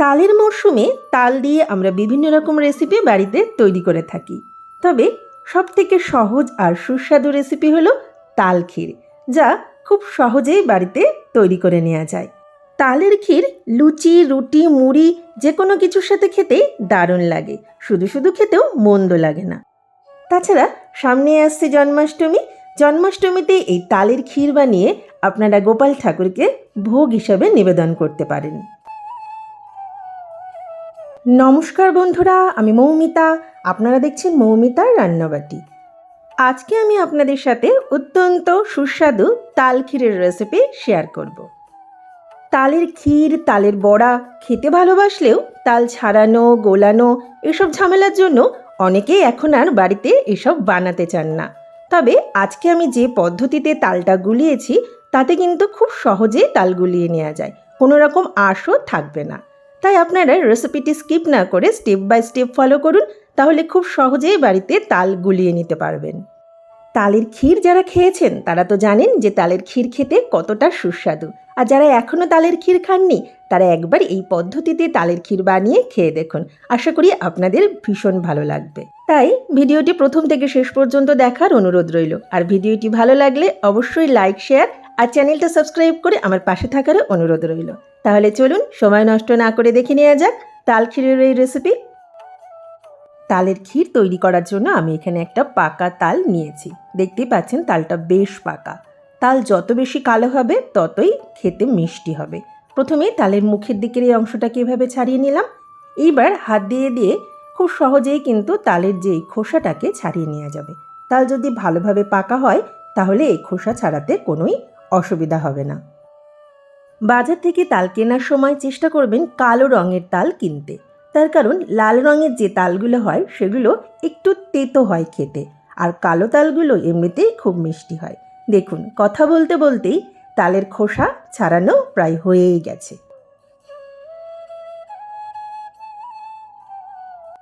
তালের মরশুমে তাল দিয়ে আমরা বিভিন্ন রকম রেসিপি বাড়িতে তৈরি করে থাকি। তবে সব থেকে সহজ আর সুস্বাদু রেসিপি হলো তাল ক্ষীর, যা খুব সহজেই বাড়িতে তৈরি করে নেওয়া যায়। তালের ক্ষীর লুচি, রুটি, মুড়ি যে কোনো কিছুর সাথে খেতে দারুণ লাগে। শুধু শুধু খেতেও মন্দ লাগে না। তাছাড়া সামনে আসছে জন্মাষ্টমী। জন্মাষ্টমীতে এই তালের ক্ষীর বানিয়ে আপনারা গোপাল ঠাকুরকে ভোগ হিসাবে নিবেদন করতে পারেন। নমস্কার বন্ধুরা, আমি মৌমিতা। আপনারা দেখছেন মৌমিতার রান্নাবাটি। আজকে আমি আপনাদের সাথে অত্যন্ত সুস্বাদু তাল ক্ষীরের রেসিপি শেয়ার করব। তালের ক্ষীর, তালের বড়া খেতে ভালোবাসলেও তাল ছাড়ানো, গোলানো এসব ঝামেলার জন্য অনেকেই এখন আর বাড়িতে এসব বানাতে চান না। তবে আজকে আমি যে পদ্ধতিতে তালটা গুলিয়েছি, তাতে কিন্তু খুব সহজেই তাল গুলিয়ে নেওয়া যায়। কোনো রকম আশও থাকবে না। তাই আপনারা রেসিপিটি স্কিপ না করে স্টেপ বাই স্টেপ ফলো করুন, তাহলে খুব সহজেই বাড়িতে তাল গুলিয়ে নিতে পারবেন। তালের ক্ষীর যারা খেয়েছেন, তারা তো জানেন যে তালের ক্ষীর খেতে কতটা সুস্বাদু। আর যারা এখনও তালের ক্ষীর খাননি, তারা একবার এই পদ্ধতিতে তালের ক্ষীর বানিয়ে খেয়ে দেখুন। আশা করি আপনাদের ভীষণ ভালো লাগবে। তাই ভিডিওটি প্রথম থেকে শেষ পর্যন্ত দেখার অনুরোধ রইল। আর ভিডিওটি ভালো লাগলে অবশ্যই লাইক শেয়ার আর চ্যানেলটা সাবস্ক্রাইব করে আমার পাশে থাকারও অনুরোধ রইল। তাহলে চলুন সময় নষ্ট না করে দেখে নেওয়া যাক তাল ক্ষীরের এই রেসিপি তালের ক্ষীর তৈরি করার জন্য আমি এখানে একটা পাকা তাল নিয়েছি। দেখতেই পাচ্ছেন তালটা বেশ পাকা। তাল যত বেশি কালো হবে, ততই খেতে মিষ্টি হবে। প্রথমে তালের মুখের দিকের এই অংশটাকে এভাবে ছাড়িয়ে নিলাম। এইবার হাত দিয়ে দিয়ে খুব সহজেই কিন্তু তালের যে খোসাটাকে ছাড়িয়ে নেওয়া যাবে। তাল যদি ভালোভাবে পাকা হয়, তাহলে এই খোসা ছাড়াতে কোনোই অসুবিধা হবে না। বাজার থেকে তাল কেনার সময় চেষ্টা করবেন কালো রঙের তাল কিনতে। তার কারণ, লাল রঙের যে তালগুলো হয়, সেগুলো একটু তেতো হয় খেতে। আর কালো তালগুলো এমনিতেই খুব মিষ্টি হয়। দেখুন, কথা বলতে বলতেই তালের খোসা ছাড়ানো প্রায় হয়েই গেছে।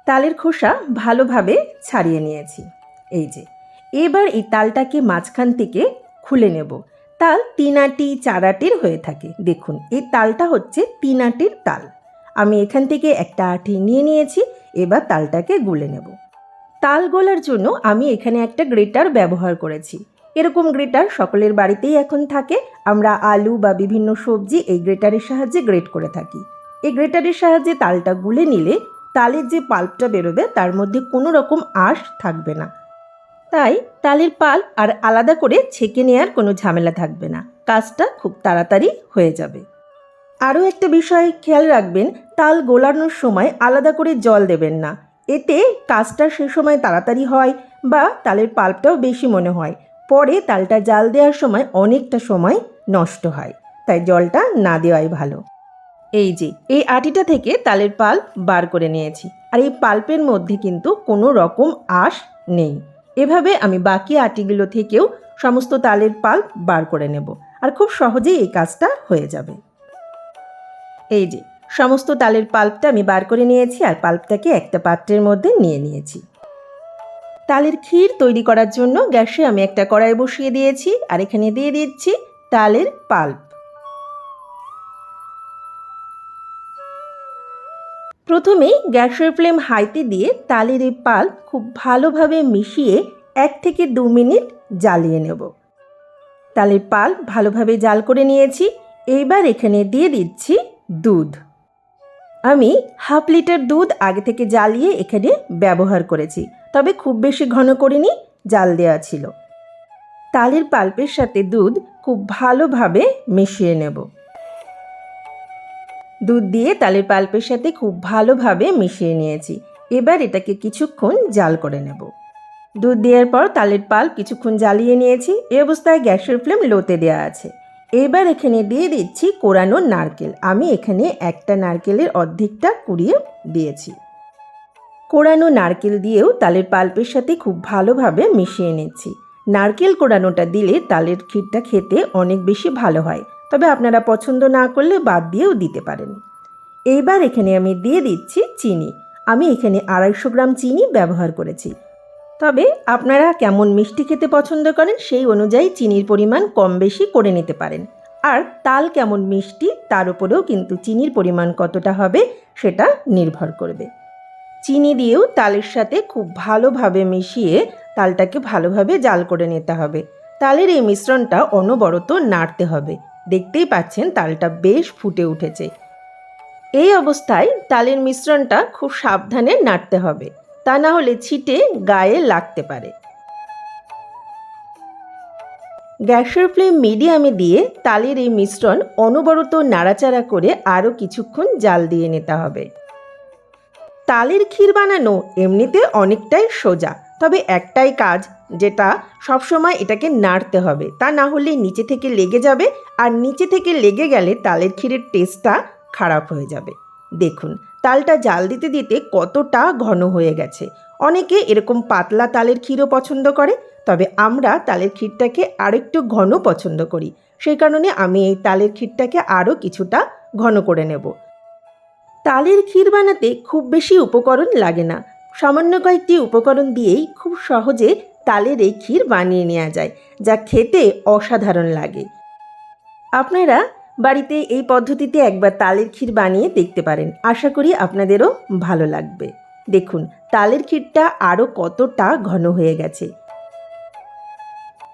তালের খোসা ভালোভাবে ছাড়িয়ে নিয়েছি। এই যে, এবার এই তালটাকে মাঝখান থেকে খুলে নেব। তাল তিন আটি চার আটির হয়ে থাকে। দেখুন, এই তালটা হচ্ছে তিন আটির তাল। আমি এখান থেকে একটা আটি নিয়ে নিয়েছি, এবার তালটাকে গুলে নেব। তাল গোলার জন্য আমি এখানে একটা গ্রেটার ব্যবহার করেছি। এরকম গ্রেটার সকলের বাড়িতেই এখন থাকে। আমরা আলু বা বিভিন্ন সবজি এই গ্রেটারের সাহায্যে গ্রেট করে থাকি। এই গ্রেটারের সাহায্যে তালটা গুলে নিলে তালের যে পাল্পটা বেরোবে, তার মধ্যে কোনো রকম আঁশ থাকবে না। তাই তালের পাল্প আর আলাদা করে ছেঁকে নেওয়ার কোনো ঝামেলা থাকবে না। কাজটা খুব তাড়াতাড়ি হয়ে যাবে। আরও একটা বিষয় খেয়াল রাখবেন, তাল গোলানোর সময় আলাদা করে জল দেবেন না। এতে কাজটা সে সময় তাড়াতাড়ি হয় বা তালের পাল্পটাও বেশি মনে হয়। পরে তালটা জাল দেওয়ার সময় অনেকটা সময় নষ্ট হয়, তাই জলটা না দেওয়াই ভালো। এই যে, এই আটিটা থেকে তালের পাল্প বার করে নিয়েছি। আর এই পাল্পের মধ্যে কিন্তু কোনো রকম আঁশ নেই। এভাবে আমি বাকি আটিগুলো থেকেও সমস্ত তালের পাল্প বার করে নেব। আর খুব সহজেই এই কাজটা হয়ে যাবে। এই যে, সমস্ত তালের পাল্পটা আমি বার করে নিয়েছি আর পাল্পটাকে একটা পাত্রের মধ্যে নিয়ে নিয়েছি। তালের ক্ষীর তৈরি করার জন্য গ্যাসে আমি একটা কড়াই বসিয়ে দিয়েছি আর এখানে দিয়ে দিচ্ছি তালের পাল্প। প্রথমেই গ্যাসের ফ্লেম হাইতে দিয়ে তালের এই পাল্প খুব ভালোভাবে মিশিয়ে এক থেকে দু মিনিট জ্বালিয়ে নেব। তালের পাল ভালোভাবে জাল করে নিয়েছি, এইবার এখানে দিয়ে দিচ্ছি দুধ। আমি হাফ লিটার দুধ আগে থেকে জ্বালিয়ে এখানে ব্যবহার করেছি, তবে খুব বেশি ঘন করিনি, জাল দেওয়া ছিল। তালের পাল্পের সাথে দুধ খুব ভালোভাবে মিশিয়ে নেব। দুধ দিয়ে তালের পাল্পের সাথে খুব ভালোভাবে মিশিয়ে নিয়েছি। এবার এটাকে কিছুক্ষণ জাল করে নেব। দুধ দেওয়ার পর তালের পাল্প কিছুক্ষণ জ্বালিয়ে নিয়েছি। এ অবস্থায় গ্যাসের ফ্লেম লোতে দেওয়া আছে। এবার এখানে দিয়ে দিচ্ছি কোরানো নারকেল। আমি এখানে একটা নারকেলের অর্ধেকটা কুড়িয়ে দিয়েছি। কোরানো নারকেল দিয়েও তালের পাল্পের সাথে খুব ভালোভাবে মিশিয়ে নিচ্ছি। নারকেল কোরানোটা দিলে তালের ক্ষীরটা খেতে অনেক বেশি ভালো হয়। তবে আপনারা পছন্দ না করলে বাদ দিয়েও দিতে পারেন। এইবার এখানে আমি দিয়ে দিচ্ছি চিনি। আমি এখানে আড়াইশো গ্রাম চিনি ব্যবহার করেছি। তবে আপনারা কেমন মিষ্টি খেতে পছন্দ করেন সেই অনুযায়ী চিনির পরিমাণ কম বেশি করে নিতে পারেন। আর তাল কেমন মিষ্টি তার উপরেও কিন্তু চিনির পরিমাণ কতটা হবে সেটা নির্ভর করবে। চিনি দিয়েও তালের সাথে খুব ভালোভাবে মিশিয়ে তালটাকে ভালোভাবে জাল করে নিতে হবে। তালের এই মিশ্রণটা অনবরত নাড়তে হবে। দেখতেই পাচ্ছেন তালটা বেশ ফুটে উঠেছে। এই অবস্থায় তালের মিশ্রণটা খুব সাবধানে নাড়তে হবে, তা না হলে ছিটে গায়ে লাগতে পারে। গ্যাসের ফ্লেম মিডিয়ামে দিয়ে তালের এই মিশ্রণ অনবরত নাড়াচাড়া করে আরও কিছুক্ষণ জাল দিয়ে নিতে হবে। তালের ক্ষীর বানানো এমনিতে অনেকটাই সোজা তবে একটাই কাজ, যেটা সবসময় এটাকে নাড়তে হবে। তা না হলে নিচে থেকে লেগে যাবে আর নিচে থেকে লেগে গেলে তালের ক্ষীরের টেস্টটা খারাপ হয়ে যাবে। দেখুন, তালটা জাল দিতে দিতে কতটা ঘন হয়ে গেছে। অনেকে এরকম পাতলা তালের ক্ষীরও পছন্দ করে, তবে আমরা তালের ক্ষীরটাকে আরেকটু ঘন পছন্দ করি। সেই কারণে আমি এই তালের ক্ষীরটাকে আরও কিছুটা ঘন করে নেব। তালের ক্ষীর বানাতে খুব বেশি উপকরণ লাগে না। সামান্য কয়েকটি উপকরণ দিয়েই খুব সহজে তালের এই ক্ষীর বানিয়ে নেওয়া যায়, যা খেতে অসাধারণ লাগে। আপনারা বাড়িতে এই পদ্ধতিতে একবার তালের ক্ষীর বানিয়ে দেখতে পারেন। আশা করি আপনাদেরও ভালো লাগবে। দেখুন, তালের ক্ষীরটা আরও কতটা ঘন হয়ে গেছে।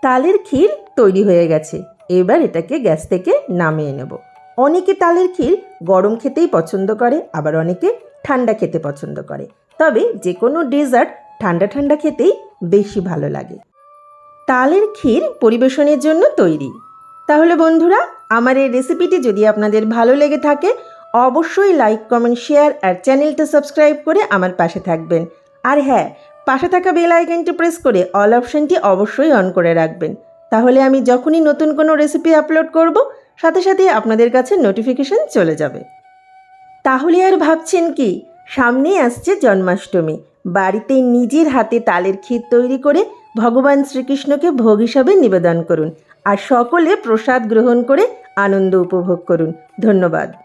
তালের ক্ষীর তৈরি হয়ে গেছে। এবার এটাকে গ্যাস থেকে নামিয়ে নেব। অনেকে তালের ক্ষীর গরম খেতেই পছন্দ করে, আবার অনেকে ঠান্ডা খেতে পছন্দ করে। তবে যে কোনো ডেজার্ট ঠান্ডা ঠান্ডা খেতেই বেশি ভালো লাগে। তালের ক্ষীর পরিবেশনের জন্য তৈরি। তাহলে বন্ধুরা, আমার এই রেসিপিটি যদি আপনাদের ভালো লেগে থাকে, অবশ্যই লাইক কমেন্ট শেয়ার আর চ্যানেলটা সাবস্ক্রাইব করে আমার পাশে থাকবেন। আর হ্যাঁ পাশে থাকা বেল আইকনটি প্রেস করে অল অপশনটি অবশ্যই অন করে রাখবেন। তাহলে আমি যখনই নতুন কোনো রেসিপি আপলোড করব, সাথে সাথে আপনাদের কাছে নোটিফিকেশন চলে যাবে। তাহলে আর ভাবছেন কি সামনেই আসছে জন্মাষ্টমী। বাড়িতে নিজের হাতে তালের ক্ষীর তৈরি করে ভগবান শ্রীকৃষ্ণকে ভোগ হিসাবে নিবেদন করুন আর সকলে প্রসাদ গ্রহণ করে আনন্দ উপভোগ করুন। ধন্যবাদ।